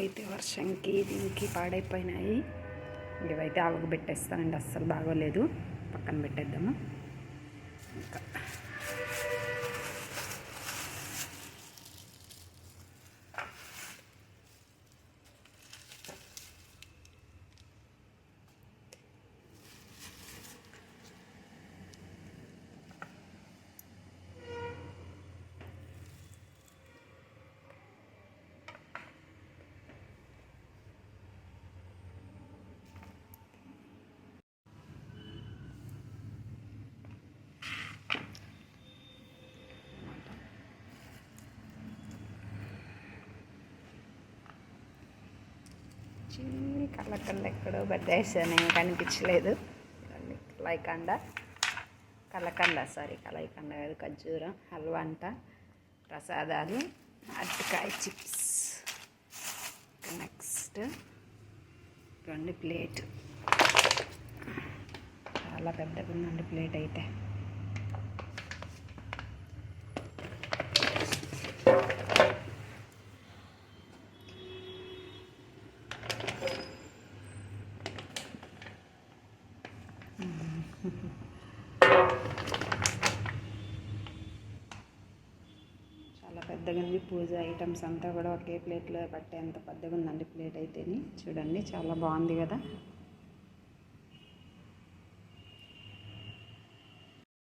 అయితే వర్షంకి దీనికి పాడైపోయినాయి. ఇవైతే ఆవుకు పెట్టేస్తానండి అస్సలు బాగోలేదు. పక్కన పెట్టేద్దాము. ఇంకా చిన్ని కళ్ళకండ ఎక్కడో బద్దేశాను కనిపించలేదు. కలైకండ కలకండ సారీ కలైకండ కాదు ఖర్జూరం హల్వా అంట ప్రసాదాలు అరటికాయ చిప్స్. నెక్స్ట్ రెండు ప్లేట్. చాలా పెద్దగా ఉందండి ప్లేట్ అయితే. చాలా పెద్దగా ఉంది. పూజ ఐటమ్స్ అంతా కూడా ఒకే ప్లేట్లో పట్టేంత పెద్దగా ఉందండి ప్లేట్ అయితేని. చూడండి చాలా బాగుంది కదా.